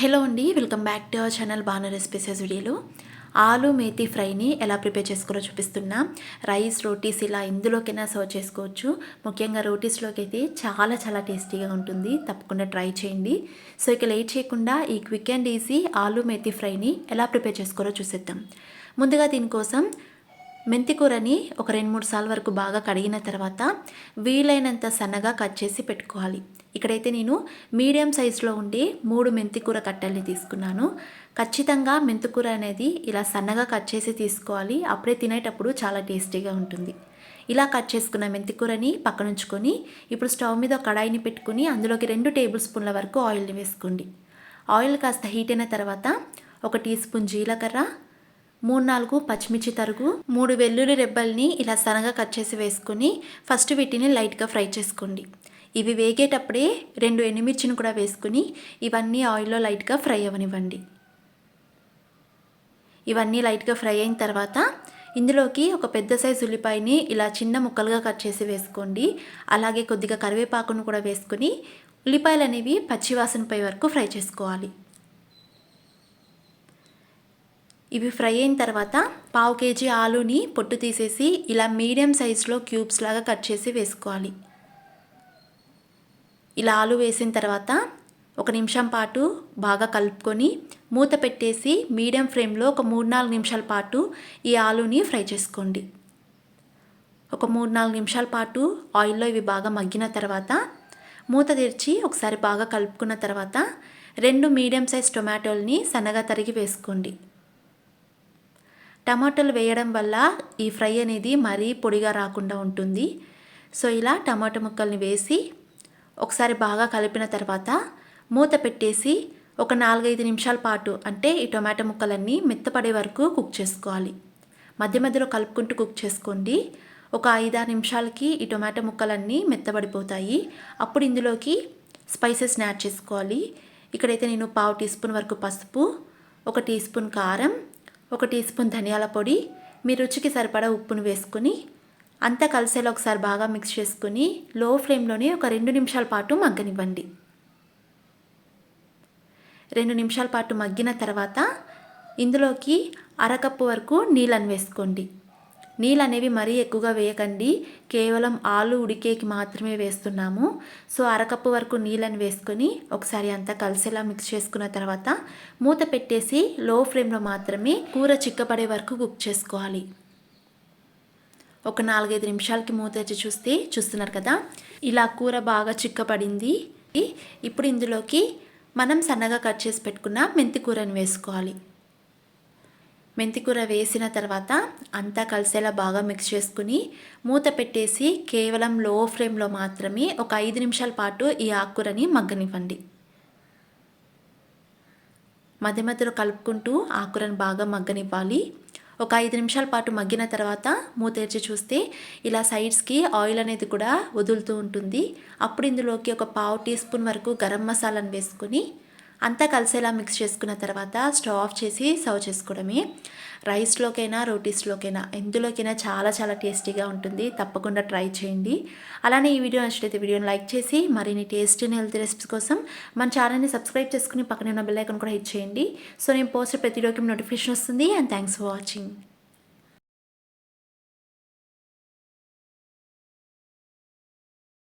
Hello అండి welcome back to our channel Banu recipes వీడియోలో. ఆలు మేతి ఫ్రైని ఎలా ప్రిపేర్ చేసుకోవాలో చూపిస్తున్నా. రైస్ రోటీస్ ఇలా ఇందులోకైనా సర్వ్ చేసుకోవచ్చు. ముఖ్యంగా రోటీస్లోకి అయితే చాలా చాలా టేస్టీగా ఉంటుంది. తప్పకుండా ట్రై చేయండి. సో ఇక లేట్ చేయకుండా ఈ క్విక్ అండ్ ఈజీ ఆలు మేతి ఫ్రైని ఎలా ప్రిపేర్ చేసుకోవాలో చూసేద్దాం. ముందుగా దీనికోసం మెంతికూరని ఒక రెండు మూడు సార్లు వరకు బాగా కడిగిన తర్వాత వీలైనంత సన్నగా కట్ చేసి పెట్టుకోవాలి. ఇక్కడైతే నేను మీడియం సైజులో ఉండే మూడు మెంతికూర కట్టెల్ని కట్టల్ని తీసుకున్నాను. ఖచ్చితంగా మెంతికూర అనేది ఇలా సన్నగా కట్ చేసి తీసుకోవాలి. అప్పుడే తినేటప్పుడు చాలా టేస్టీగా ఉంటుంది. ఇలా కట్ చేసుకున్న మెంతికూరని పక్కనుంచుకొని ఇప్పుడు స్టవ్ మీద కడాయిని పెట్టుకుని అందులోకి రెండు టేబుల్ స్పూన్ల వరకు ఆయిల్ని వేసుకోండి. ఆయిల్ కాస్త హీట్ అయిన తర్వాత ఒక టీ స్పూన్ జీలకర్ర మూడు నాలుగు పచ్చిమిర్చి తరుగు మూడు వెల్లుల్లి రెబ్బల్ని ఇలా సన్నగా కట్ చేసి వేసుకుని ఫస్ట్ వీటిని లైట్గా ఫ్రై చేసుకోండి. ఇవి వేగేటప్పుడే రెండు ఎండుమిర్చిని కూడా వేసుకుని ఇవన్నీ ఆయిల్లో లైట్గా ఫ్రై అవ్వనివ్వండి ఇవన్నీ లైట్గా ఫ్రై అయిన తర్వాత ఇందులోకి ఒక పెద్ద సైజు ఉల్లిపాయని ఇలా చిన్న ముక్కలుగా కట్ చేసి వేసుకోండి. అలాగే కొద్దిగా కరివేపాకును కూడా వేసుకుని ఉల్లిపాయలు అనేవి పచ్చివాసనపై వరకు ఫ్రై చేసుకోవాలి. ఇవి ఫ్రై అయిన తర్వాత పావు కేజీ ఆలుని పొట్టు తీసేసి ఇలా మీడియం సైజులో క్యూబ్స్ లాగా కట్ చేసి వేసుకోవాలి. ఇలా ఆలు వేసిన తర్వాత ఒక నిమిషం పాటు బాగా కలుపుకొని మూత పెట్టేసి మీడియం ఫ్లేమ్లో ఒక మూడు నాలుగు నిమిషాల పాటు ఈ ఆలుని ఫ్రై చేసుకోండి. ఒక మూడు నాలుగు నిమిషాల పాటు ఆయిల్లో ఇవి బాగా మగ్గిన తర్వాత మూత తెరిచి ఒకసారి బాగా కలుపుకున్న తర్వాత రెండు మీడియం సైజ్ టొమాటోల్ని సన్నగా తరిగి వేసుకోండి. టమాటాలు వేయడం వల్ల ఈ ఫ్రై అనేది మరీ పొడిగా రాకుండా ఉంటుంది. సో ఇలా టమాటా ముక్కల్ని వేసి ఒకసారి బాగా కలిపిన తర్వాత మూత పెట్టేసి ఒక నాలుగైదు నిమిషాల పాటు అంటే ఈ టొమాటో ముక్కలన్నీ మెత్తపడే వరకు కుక్ చేసుకోవాలి. మధ్య మధ్యలో కలుపుకుంటూ కుక్ చేసుకోండి. ఒక ఐదారు నిమిషాలకి ఈ టొమాటో ముక్కలన్నీ మెత్తబడిపోతాయి. అప్పుడు ఇందులోకి స్పైసెస్ని యాడ్ చేసుకోవాలి. ఇక్కడైతే నేను పావు టీ స్పూన్ వరకు పసుపు ఒక టీ స్పూన్ కారం ఒక టీ స్పూన్ ధనియాల పొడి మీ రుచికి సరిపడా ఉప్పును వేసుకుని అంతా కలిసేలా ఒకసారి బాగా మిక్స్ చేసుకుని లో ఫ్లేమ్లోనే ఒక రెండు నిమిషాల పాటు మగ్గనివ్వండి. రెండు నిమిషాల పాటు మగ్గిన తర్వాత ఇందులోకి అరకప్పు వరకు నీళ్ళని వేసుకోండి. నీళ్ళు అనేవి మరీ ఎక్కువగా వేయకండి. కేవలం ఆలు ఉడికేకి మాత్రమే వేస్తున్నాము. సో అరకప్పు వరకు నీళ్ళని వేసుకొని ఒకసారి అంతా కలిసేలా మిక్స్ చేసుకున్న తర్వాత మూత పెట్టేసి లో ఫ్లేమ్లో మాత్రమే కూర చిక్కపడే వరకు కుక్ చేసుకోవాలి. ఒక నాలుగైదు నిమిషాలకి మూత తెచ్చి చూస్తే చూస్తున్నారు కదా? ఇలా కూర బాగా చిక్కపడింది. ఇప్పుడు ఇందులోకి మనం సన్నగా కట్ చేసి పెట్టుకున్న మెంతి కూరని వేసుకోవాలి. మెంతికూర వేసిన తర్వాత అంతా కలిసేలా బాగా మిక్స్ చేసుకుని మూత పెట్టేసి కేవలం లో ఫ్లేమ్లో మాత్రమే ఒక ఐదు నిమిషాల పాటు ఈ ఆకుకూరని మగ్గనివ్వండి. మధ్య మధ్యలో కలుపుకుంటూ ఆకుకూరని బాగా మగ్గనివ్వాలి. ఒక ఐదు నిమిషాల పాటు మగ్గిన తర్వాత మూత తెరిచి చూస్తే ఇలా సైడ్స్కి ఆయిల్ అనేది కూడా వదులుతూ ఉంటుంది. అప్పుడు ఇందులోకి ఒక పావు టీ స్పూన్ వరకు గరం మసాలాను వేసుకొని అంతా కలిసేలా మిక్స్ చేసుకున్న తర్వాత స్టవ్ ఆఫ్ చేసి సర్వ్ చేసుకోవడమే. రైస్లోకైనా రోటీస్లోకైనా ఎందులోకైనా చాలా చాలా టేస్టీగా ఉంటుంది. తప్పకుండా ట్రై చేయండి. అలానే ఈ వీడియో నచ్చితే వీడియోని లైక్ చేసి మరిన్ని టేస్టీ హెల్తీ రెసిపీస్ కోసం మన ఛానల్ని సబ్స్క్రైబ్ చేసుకుని పక్కన ఉన్న బెల్ ఐకన్ కూడా హిట్ చేయండి. సో నేను పోస్ట్ ప్రతి వీడియోకి నోటిఫికేషన్ వస్తుంది. And thanks for watching